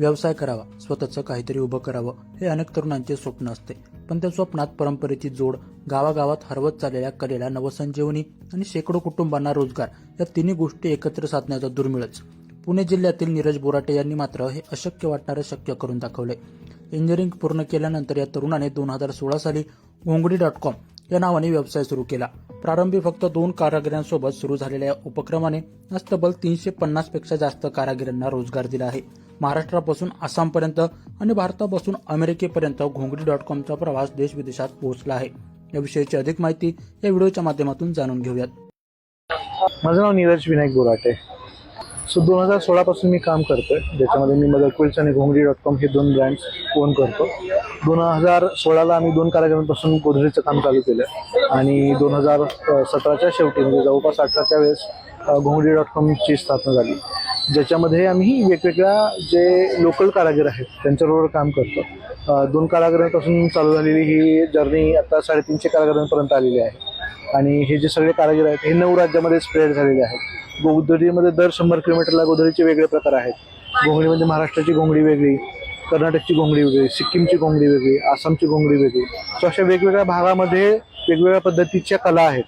व्यवसाय करावा स्वतःचं काहीतरी उभं करावं हे अनेक तरुणांचे स्वप्न असते. पण त्या स्वप्नात परंपरेची जोड गावागावात हरवत चाललेल्या कलेला नवसंजीवनी आणि शेकडो कुटुंबांना रोजगार या तिन्ही गोष्टी एकत्र साधण्याचा दुर्मिळच. पुणे जिल्ह्यातील नीरज बोराटे यांनी मात्र हे अशक्य वाटणारं शक्य करून दाखवले इंजिनिअरिंग पूर्ण केल्यानंतर या तरुणाने दोन हजार सोळा साली घोंगडी डॉट कॉम या नावाने व्यवसाय सुरू केला. प्रारंभी फक्त दोन कारागिरांसोबत सुरू झालेल्या या उपक्रमाने आज तब्बल तीनशे पन्नासपेक्षा जास्त कारागिरांना रोजगार दिला आहे. महाराष्ट्रापासून आसामपर्यंत आणि भारतापासून अमेरिकेपर्यंत घोंगडी डॉट कॉमचा प्रवास देश विदेशात पोहोचला आहे. याविषयीची अधिक माहिती या व्हिडिओच्या माध्यमातून जाणून घेऊयात. माझं नाव नीरज विनायक बोराटे. सो दोन हजार सोळापासून मी काम करतोय. ज्याच्यामध्ये मी मदर क्विल्स आणि घोंगडी डॉट कॉम हे दोन ब्रँड्स ओन करतो. दोन हजार सोळाला आम्ही दोन कार्यक्रमांपासून गोदरेजचं काम चालू केलं. आणि दोन हजार सतराच्या शेवटी म्हणजे जवळपास अठराच्या वेळेस घोंगडी डॉट कॉमची स्थापना झाली. ज्याच्यामध्ये आम्ही वेगवेगळ्या जे लोकल कारागीर आहेत त्यांच्याबरोबर काम करतो. दोन कारागिरांपासून चालू झालेली ही जर्नी आता साडेतीनशे कारागिरांपर्यंत आलेली आहे. आणि हे जे सगळे कारागीर आहेत हे नऊ राज्यामध्ये स्प्रेड झालेले आहेत. गोदरीमध्ये दर शंभर किलोमीटरला गोदरीचे वेगळे प्रकार आहेत. घोंगडीमध्ये महाराष्ट्राची घोंगडी वेगळी कर्नाटकची घोंगडी वेगळी सिक्कीमची घोंगडी वेगळी आसामची घोंगडी वेगळी. सो अशा वेगवेगळ्या भागामध्ये वेगवेगळ्या पद्धतीच्या कला आहेत.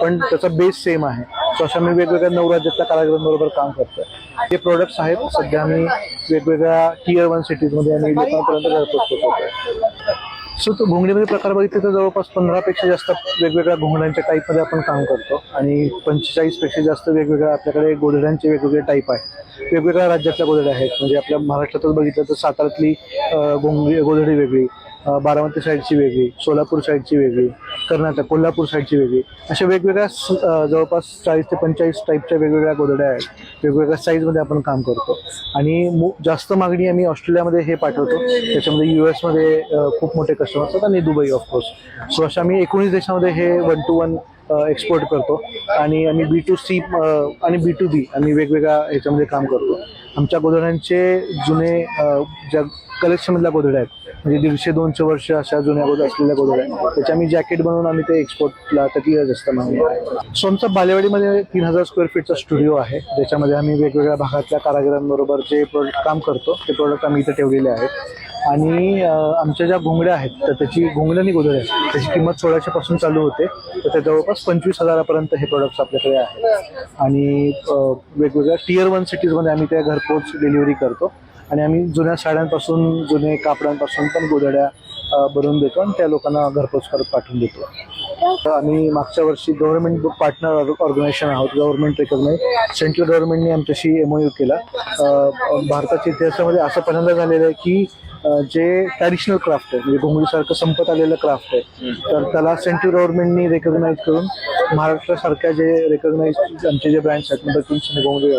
पण त्याचा बेस सेम आहे. सो अशा मी वेगवेगळ्या नऊ राज्यातल्या कारागिरांबरोबर काम करतो हे प्रोडक्ट्स आहेत सध्या आम्ही वेगवेगळ्या टीयर वन सिटीजमध्ये आम्ही लोकांपर्यंत घरपोच पोहोचवतो सो तो घोंगडीमध्ये प्रकार बघितले तर जवळपास पंधरापेक्षा जास्त वेगवेगळ्या घोंगड्यांच्या टाईपमध्ये आपण काम करतो. आणि पंचेचाळीसपेक्षा जास्त वेगवेगळ्या आपल्याकडे गोधड्यांचे वेगवेगळे टाईप आहेत. वेगवेगळ्या राज्यातल्या गोधड्या आहेत. म्हणजे आपल्या महाराष्ट्रातच बघितलं तर सातारातली घोंगडी गोधडी वेगळी बारामती साईडची वेगळी सोलापूर साईडची वेगळी कर्नाटक कोल्हापूर साईडची वेगळी अशा वेगवेगळ्या जवळपास चाळीस ते पंचेचाळीस टाईपच्या वेगवेगळ्या गोधड्या आहेत. वेगवेगळ्या साईजमध्ये आपण काम करतो. आणि मु जास्त मागणी आम्ही ऑस्ट्रेलियामध्ये हे पाठवतो. त्याच्यामध्ये यू एसमध्ये खूप मोठे कस्टमर असतात आणि दुबई ऑफकोर्स सो अशा आम्ही एकोणीस देशामध्ये हे वन टू वन एक्सपोर्ट करतो. आणि आम्ही बी टू सी आणि बी टू बी आम्ही वेगवेगळ्या ह्याच्यामध्ये काम करतो. आमच्या गोधड्यांचे जुने ज्या कलेक्शनमधल्या गोधड्या आहेत म्हणजे दीडशे दोनशे वर्ष अशा जुन्या गोदर असलेल्या गोधड्या आहे त्याच्या आम्ही जॅकेट बनवून आम्ही ते एक्सपोर्टला त्यातली जास्त मागणी आहे. सो आमचा बालेवाडीमध्ये तीन हजार स्क्वेअर फीटचा स्टुडिओ आहे. ज्याच्यामध्ये आम्ही वेगवेगळ्या भागातल्या कारागिरांबरोबर जे प्रोडक्ट काम करतो ते प्रोडक्ट आम्ही इथे ठेवलेले आहेत. आणि आमच्या ज्या घोंगड्या आहेत तर त्याची घोंगड्यानी गोदर आहे त्याची किंमत सोळाशेपासून चालू होते. तर ते जवळपास पंचवीस हजारापर्यंत हे प्रोडक्ट्स आपल्याकडे आहेत. आणि वेगवेगळ्या टियर वन सिटीजमध्ये आम्ही त्या घरपोच डिलिव्हरी करतो. आणि आम्ही जुन्या साड्यांपासून जुने कापडांपासून पण गोधड्या भरून बनवून देतो आणि त्या लोकांना घरपोच करत पाठवून देतो. तर आम्ही मागच्या वर्षी गव्हर्नमेंट पार्टनर ऑर्गनायझेशन आहोत गव्हर्नमेंट रेकॉग्नाईज सेंट्रल गव्हर्नमेंटने आमच्याशी एम यू केला. भारताच्या इतिहासामध्ये असं पहिल्यांदा झालेलं आहे की जे ट्रॅडिशनल क्राफ्ट आहे म्हणजे घोंगडीसारखं संपत आलेलं क्राफ्ट आहे तर त्याला सेंट्रल गव्हर्नमेंटनी रेकॉग्नाईज करून महाराष्ट्रासारख्या जे रेकॉग्नाईज आमचे जे ब्रँड्स आहेत म्हणजे किंग्स आणि घोंगडी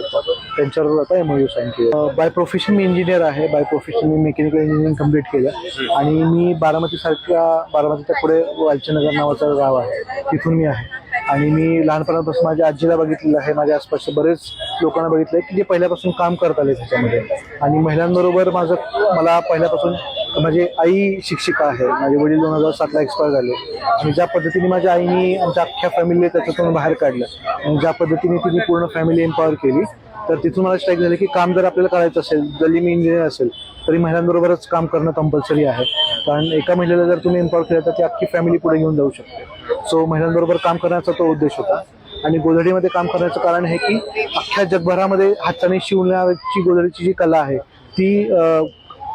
त्यांच्याबरोबर आता एम यू साईन केलं. बाय प्रोफेशन मी इंजिनियर आहे. बाय प्रोफेशन मी मेकॅनिकल इंजिनिअरिंग कंप्लीट केलं. आणि मी बारामतीसारख्या बारामतीच्या पुढे वालचनगर नावाचं गाव आहे. तिथून मी आहे. आणि मी लहानपणापासून माझ्या आजीला बघितलेलं आहे. माझ्या आसपासचे बरेच लोकांना बघितलं आहे की जे पहिल्यापासून काम करत आले त्याच्यामध्ये. आणि महिलांबरोबर माझं मला पहिल्यापासून माझी आई शिक्षिका आहे. माझे वडील दोन हजार सातला एक्सपायर झाले. आणि ज्या पद्धतीने माझ्या आईने आमच्या अख्ख्या फॅमिली त्याच्यातून बाहेर काढलं आणि ज्या पद्धतीने तिने पूर्ण फॅमिली एम्पॉवर केली तर तिथून मला स्ट्राईक झालं की काम जर आपल्याला करायचं असेल जरी मी इंजिनियर असेल तरी महिलांबरोबरच काम करणं कंपल्सरी आहे. कारण एका महिलेला जर तुम्ही एम्पॉवर केलं तर ती अख्खी फॅमिली पुढे घेऊन जाऊ शकते. सो महिलांबरोबर काम करण्याचा तो उद्देश होता. आणि गोधडीमध्ये काम करण्याचं कारण हे की अख्ख्या जगभरामध्ये हाताने शिवण्याची गोधडीची जी कला आहे ती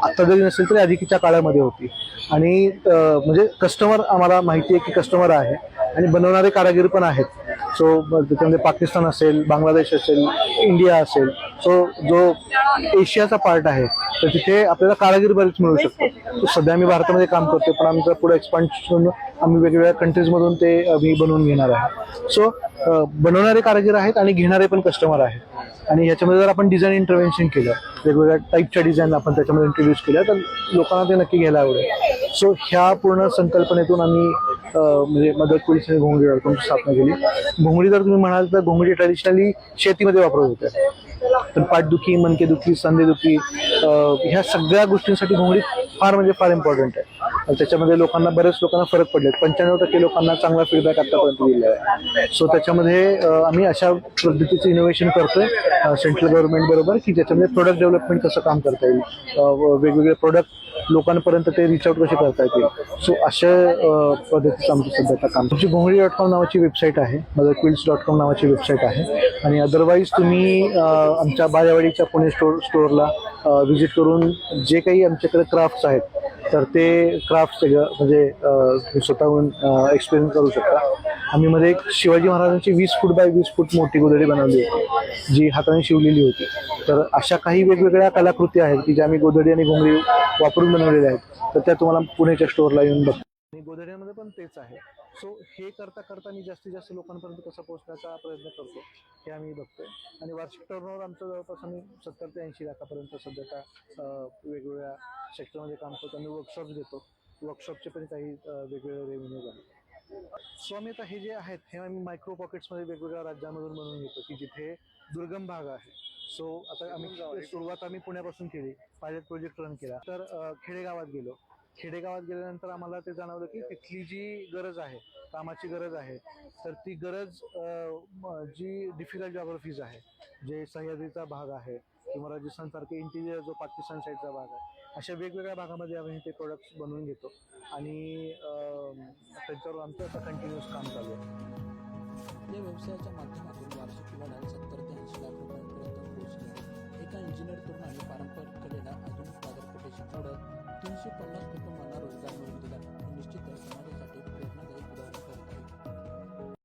आत्ता जरी नसेल तरी अधिकीच्या काळामध्ये होती. आणि म्हणजे कस्टमर आम्हाला माहिती आहे की कस्टमर आहे आणि बनवणारे कारागीर पण आहेत. सो त्याच्यामध्ये पाकिस्तान असेल बांगलादेश असेल इंडिया असेल सो जो एशियाचा पार्ट आहे तर तिथे आपल्याला कारागीर बरेच मिळू शकतो. सध्या आम्ही भारतामध्ये काम करतो पण आमचं पुढे एक्सपान्शन आम्ही वेगवेगळ्या कंट्रीजमधून ते आम्ही बनवून घेणार आहे. सो बनवणारे कारागीर आहेत आणि घेणारे पण कस्टमर आहेत. आणि याच्यामध्ये जर आपण डिझाईन इंटरव्हेन्शन केलं वेगवेगळ्या टाईपच्या डिझाईन आपण त्याच्यामध्ये इंट्रोड्यूस केल्या तर लोकांना ते नक्की घ्यायला आवडेल. सो ह्या पूर्ण संकल्पनेतून आम्ही म्हणजे मदत पोलीस घोंगडी स्थापना केली. घोंगडी जर तुम्ही म्हणाल तर घोंगडी ट्रॅडिशनली शेतीमध्ये वापरत होते तर पाठदुखी मनकेदुखी सांधेदुखी ह्या सगळ्या गोष्टींसाठी घोंगडी फार म्हणजे फार इम्पॉर्टंट आहे. त्याच्यामध्ये लोकांना बरेच लोकांना फरक पडले पंच्याण्णव टक्के लोकांना चांगला फीडबॅक आतापर्यंत दिलेला आहे. सो त्याच्यामध्ये आम्ही अशा पद्धतीचं इनोव्हेशन करतोय सेंट्रल गव्हर्नमेंट बरोबर की ज्याच्यामध्ये प्रोडक्ट डेव्हलपमेंट कसं काम करता येईल. वेगवेगळे प्रोडक्ट लोकांपर्यंत ते रिच आउट कसे करता येतील? सो अशा पद्धतीचं आमचं सध्याचं काम. आमची घोंगडी डॉट कॉम नावाची वेबसाईट आहे. मदर क्विल्स डॉट कॉम नावाची वेबसाईट आहे. आणि अदरवाईज तुम्ही आमच्या बाजावाडीच्या पुणे स्टोर स्टोअरला व्हिजिट करून जे काही आमच्याकडे क्राफ्ट्स आहेत तर ते क्राफ्ट सगळं म्हणजे तुम्ही स्वतःहून एक्सपिरियन्स करू शकता. आम्ही मध्ये एक शिवाजी महाराजांची वीस फूट बाय वीस फूट मोठी गोदडी बनवली होती जी हाताने शिवलेली होती. तर अशा काही वेगवेगळ्या कलाकृती आहेत की ज्या आम्ही गोदडी आणि घोंगडी वापरून बनवलेल्या आहेत तर त्या तुम्हाला पुण्याच्या स्टोअरला येऊन बघ. आणि गोदड्यांमध्ये पण तेच आहे. सो हे करता करता मी जास्तीत जास्त लोकांपर्यंत कसं पोहोचण्याचा प्रयत्न करतो हे आम्ही बघतोय. आणि वार्षिक टर्नओव्हर आमचं जवळपास आम्ही सत्तर ते ऐंशी लाखापर्यंत सध्याच्या अं, वेगवेगळ्या सेक्टरमध्ये काम करतो आम्ही वर्कशॉप देतो. वर्कशॉपचे पण काही वेगवेगळे रेव्हेन्यूज आहेत सो आम्ही आता हे जे आहेत हे आम्ही मायक्रो पॉकेट्समध्ये वेगवेगळ्या राज्यांमधून बनवून घेतो की जिथे दुर्गम भाग आहे. सो आता आम्ही सुरुवात आम्ही पुण्यापासून केली पायलट प्रोजेक्ट रन केला. तर खेडेगावात गेलो. खेडेगावात गेल्यानंतर आम्हाला ते जाणवलं की तिथली जी गरज आहे कामाची गरज आहे तर ती गरज जी डिफिकल्ट जॉग्रफीज आहे जे सह्याद्रीचा भाग आहे किंवा राजस्थानसारखे इंटिरियर जो पाकिस्तान साईडचा भाग आहे अशा वेगवेगळ्या भागामध्ये आम्ही ते प्रोडक्ट्स बनवून घेतो. आणि त्यांच्यावर आमचं आता कंटिन्युअस काम चालू आहे. या व्यवसायाच्या माध्यमातून वार्षिक वाढ सत्तर